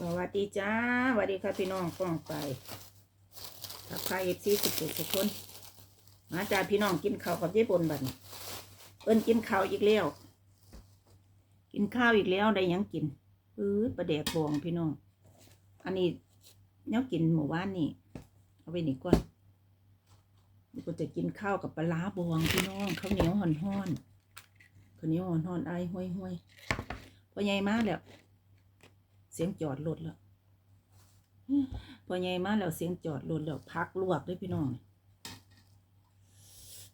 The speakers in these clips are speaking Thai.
สวัสดีจ้าสวัสดีค่ะพี่น้องฟ้องไปทักทายเอฟซีสุดทุกคน มาจ้าพี่น้องกินข้าวกับยายบนบัดนี้เอิ้นกินข้าวอีกแล้ว กินข้าวอีกแล้วได้ยังกินปื้อประเดกบองพี่น้อง อันนี้เนี้ยกินหมู่บ้านนี่ เอาไปนี่ก่อนนี่ก็จะกินข้าวกับปลาบวงพี่น้องข้าวเหนียวห่อนห่อนๆข้าวเหนียวห่อนห่อนไอห้วยห้วยพอใหญ่มากแล้ว เสียงจอดรถแล้วพอใหญ่มาแล้วเสียงจอดรถแล้วพักลวกด้วยพี่น้อง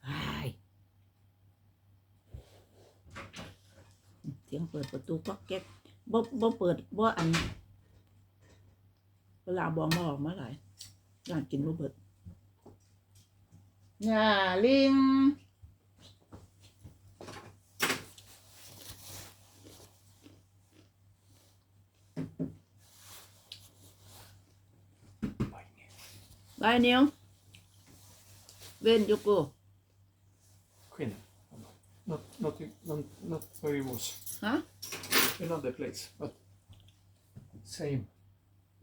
อ้ายเสียงเปิดประตูก็แก๊กบ่บ่เปิดบ่อัน เวลาบองมาออกมาหลายอยากกินบ่เบิดน่าลิง Bye, Neil. When you go? Queen. Not, not, not, not where he was. Huh? Another place, but same.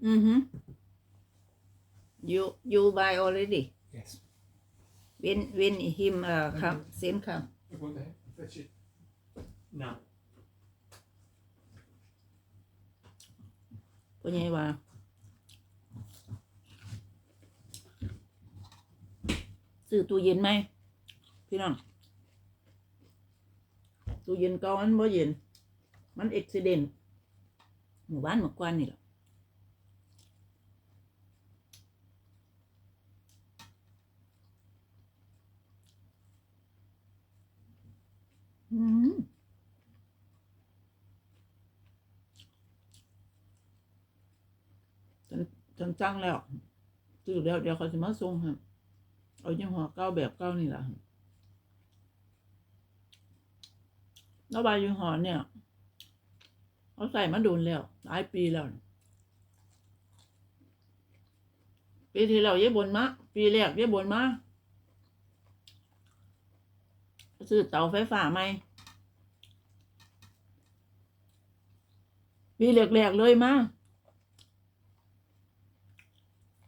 Mm-hmm. You you buy already? Yes. When when him uh, come same come? I'm going to fetch it now. พ่อใหญ่ว่า ซื้อตู้เย็นไหมพี่น้องตู้เย็นเก่ามันบ่เย็น มันเอุบิเหตุหมู่บ้านหมู่กวนนี่หละอืมจังจังแล้วซื้อแล้ว เดี๋ยวเขาจะมาส่งให้ เอายี่ห้อเก้าแบบเก้านี่แหละแล้วใบยี่ห้อเนี่ยเขาใส่มาโดนแล้วหลายปีแล้วปีที่แล้วเย่บนมาปีแรกเย่บนมาซื้อเตาไฟฟ้าใหมปีแรกๆเลยมา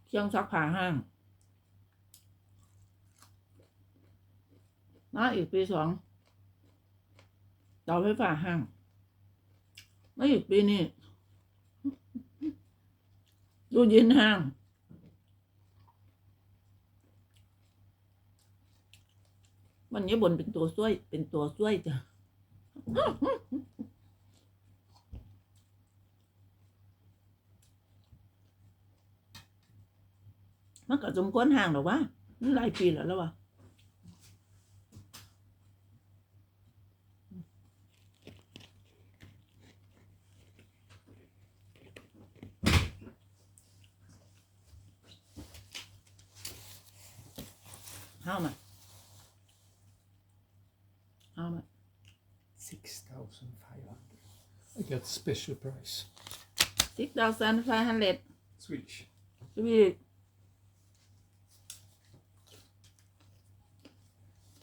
เครื่องซักผ้าห้าง มาอีกปีสองเตาไฟฟ้าห้างมาอีกปีนี้ดูย็นห้างวันนี้บนเป็นตัวช่วย เป็นตัวช่วยจ้ะมันก็สมควรห่างหรอวะมันหลายปีแล้วแล้ววะห้ามาห้ามา 6,500. I got special price. six thousand five hundred Swedish. สวีท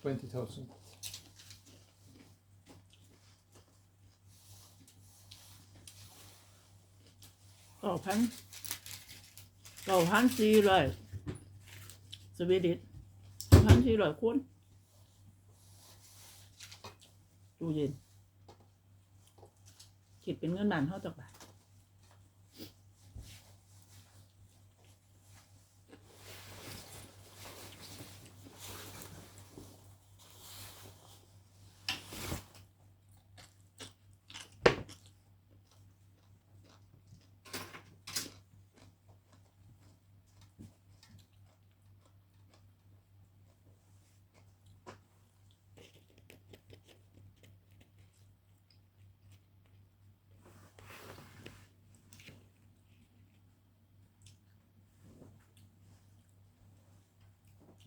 20,000. เก้าพันเก้าพันสี่ร้อยสวีดิชพันสี่ร้อยคนตู้เย็น คิดเป็นเงินบาทเท่าจักบาท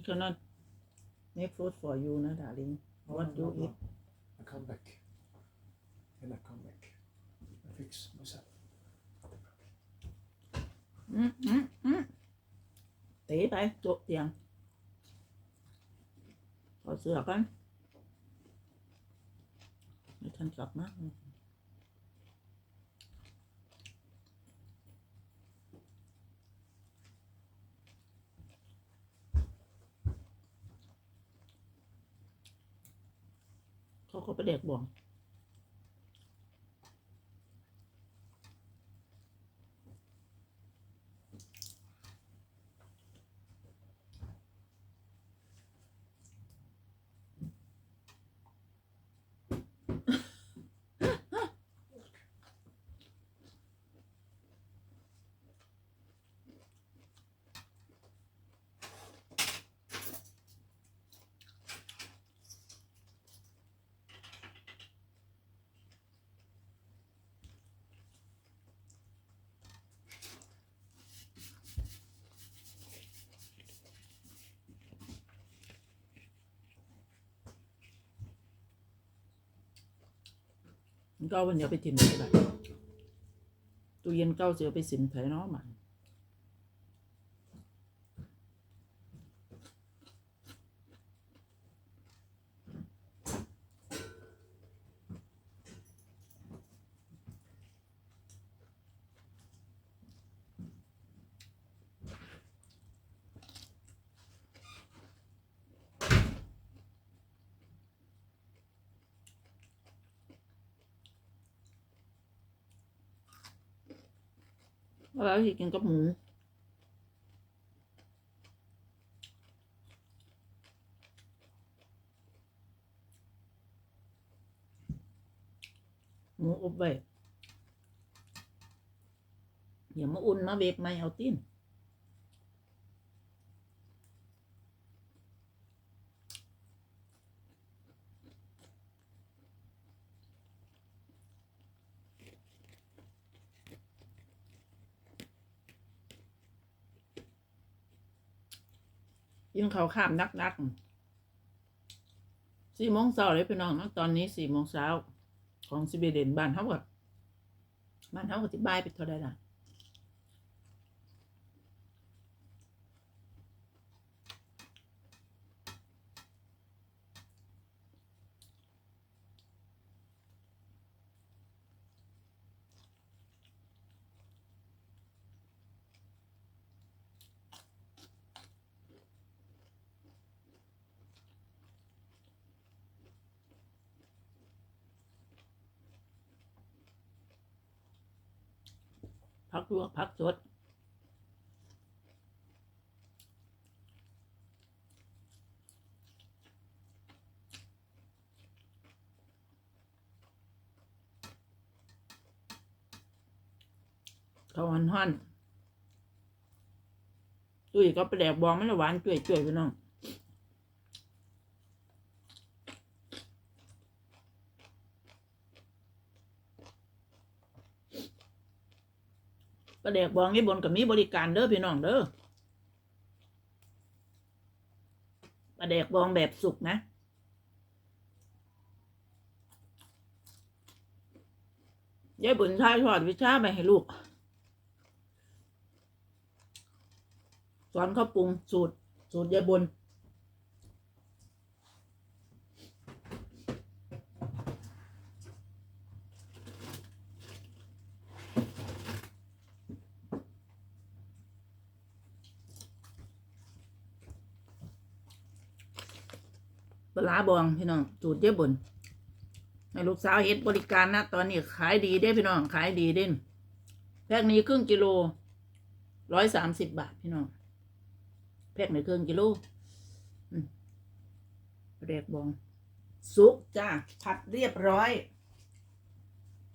ก็น่า make food for you นะ darling No, what no, you no, eat no. I come back. Then I come back. I fix myself. อืมอืมอืมเตะไปโต๊ะเตียงถอดเสื้อกันไม่ทันกลับมา เขาก็ไปแดกบ่วง มันก็เอาวันเดียวไปถิ่นไปแบบตู้เย็นเก้าเสียไปสินไถเนาะมัน แล้วที่กินกับหมูหมูอบไว้อย่ามาอุ่นมาเบกไม่เอาติ้น กินเขาวข้ามนักนักๆสี่โมงเช้าเลยพี่น้องนะตอนนี้สี่โมงเช้าของสวีเดนบ้านเขากับ้านเขาก็ที่บายไปเท่าใดล่ะ พักลวกพักสดเขาหันหันตุ้ยก็ไปแดกบองไม่ละหวานจ่วยจ่วยพี่น้อง ประเดกบองนี่บนกับมีบริการเด้อพี่น้องเด้อประแดกบองแบบสุกนะยายบุญชายสอนวิชาไปให้ลูก สอนเขาปรุงสูตร สูตรยายบุญ ลาบองพี่น้องสูตรยายบุญให้ลูกสาวเฮ็ดบริการนะตอนนี้ขายดีเด้พี่น้องขายดีเด่นแพ็คนี้ครึ่งกิโลร้อยสามสิบบาทพี่น้องแพ็คในครึ่งกิโลอืมแรกบองสุกจ้าผัดเรียบร้อย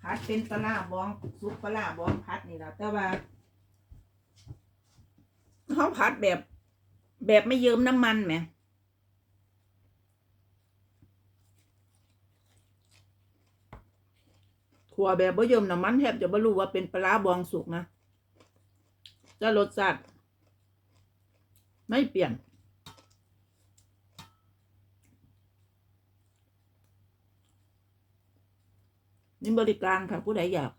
ผัดเป็นปลาร้าบองสุกปลาร้าบองผัดนี่แหละแต่ว่าเขาผัดแบบ แบบไม่เยิ้มน้ำมันไหม ขัวแบบบ่เยิมน้ำมันแทบจะบ่รู้ว่าเป็นปลาบองสุกนะจะรสชาติไม่เปลี่ยน นี่บริการค่ะ ผู้ใดอยาก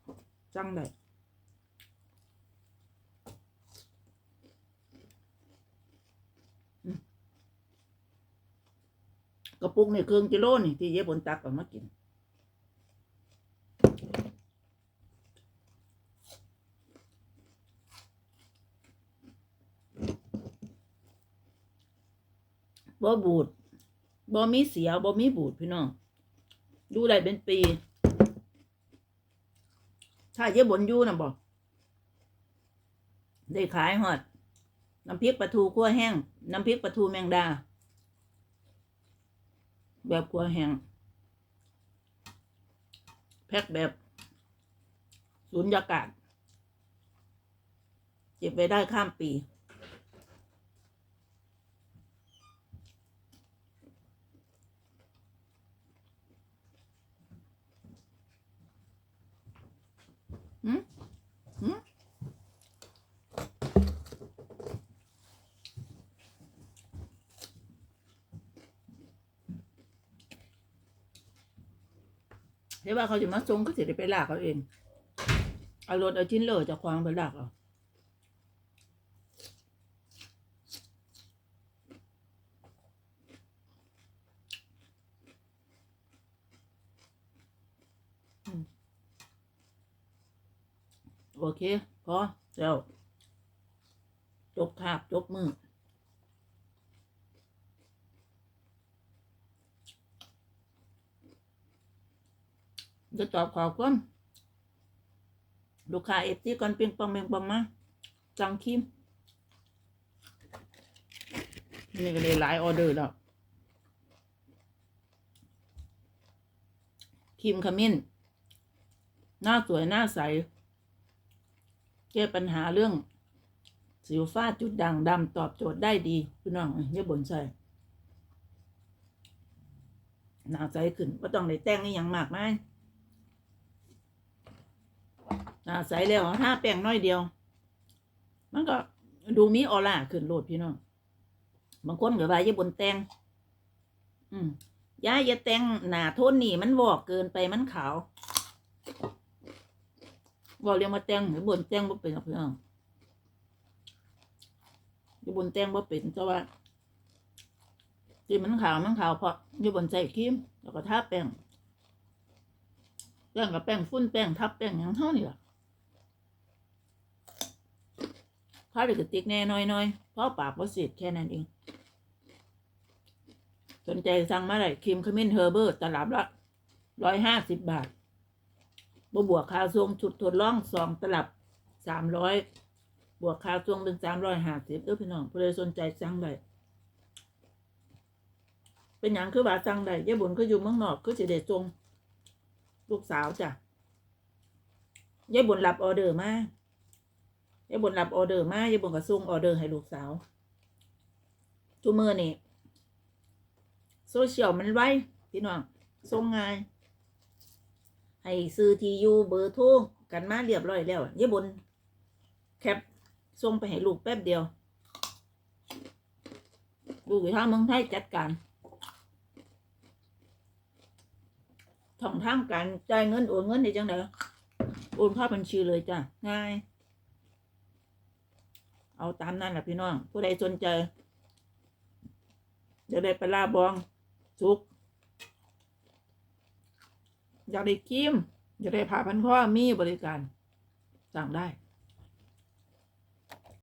สั่งได้กระปุกนี่ครึ่องกิโลนี่ที่เย็บบนตักเออกมากิน บ่บูดบ่มีเสียบ่มีบูดพี่น้องอยู่ได้เป็นปี ถ้าเยอะบนยู่นะบอกได้ขายหอด น้ำพริกปลาทูคั่วแห้ง น้ำพริกปลาทูแมงดา แบบคั่วแห้ง แพ็คแบบศูนยากาศ เก็บไว้ได้ข้ามปี หืมหืมเดี๋ยวว่าเขาจะมาทรงก็สิได้ไปลากเขาเอง เอารถเอาชิ้นเลอจากควางไปลากเอาอืม โอเคพอเจ้าจบคาบจบมือจะตอบขอบคุณลูกค้าเอฟซีก่อนเปียงปองเปียงปองมาจังคิมนี่ก็เลยหลายออเดอร์แล้วครีมขมิ้นหน้าสวยหน้าใส แก้ปัญหาเรื่อง สิวฟ้าจุดด่างดำตอบโจทย์ได้ดีพี่น้องอย่าบ่นใส่หนาใสขึ้นก็ต้องได้แต่งนี่ย่างมากมายอ่าใสแล้วถ้าแป้งน้อยเดียว มันก็ดูมีออร่าขึ้นโลดพี่น้องบางคนก็ว่าอย่าบนแตงอืมย่าอย่าแต่งหนาโทนนี่มันวอกเกินไปมันขาว บอเรียกมาแต่งหรือบนแต่งบ่เป็นหรอกพี่น้องอย่บนแต่งบ่เป็นแต่ว่าที่มันขาวมันขาวเพราะอย่บนใส่ครีมแล้วก็ทาแป้งแป้งกับแป้งฟุ้นแป้งทับแป้งอย่างเท่านี่แหละพลาสติกแน่น้อยๆเพราะปากว่าเสียแค่นั้นเอง สนใจสั่งมาได้ครีมขมิ้นเฮอร์เบอร์ตลับละร้อยห้าสิบบาท บวบวกค่าส่งชุดทดลองสองตลับสามร้อยบวกค่าส่งเป็นสามร้อยห้าสิบเออพี่น้องผู้ใดสนใจสั่งได้เป็นอย่างคือว่าสั่งได้ยายบุญก็อยู่เมืองนอกก็จะได้ส่งลูกสาวจ้ะยายบุญรับออเดอร์มายายบนรับออเดอร์มายายบนก็ส่งออเดอร์ให้ลูกสาวทุกมือนี่โซเชียลมันไวพี่น้องส่งง่าย ให้ซื้อทียูเบอร์โทรกันมาเรียบร้อยแล้วยายบน แคปส่งไปให้ลูกแป๊บเดียว ลูกอยู่ทางเมืองไทยจัดการท่องทางการจ่ายเงินโอนเงินได้จังไดโอนเข้าบัญชีเลยจ้ะง่าย เอาตามนั้นแหละพี่น้อง ผู้ใดสนใจจะได้ปลาบอง สุก อยากได้กิมอยากได้ผ้าพันคอมีบริการสั่งได้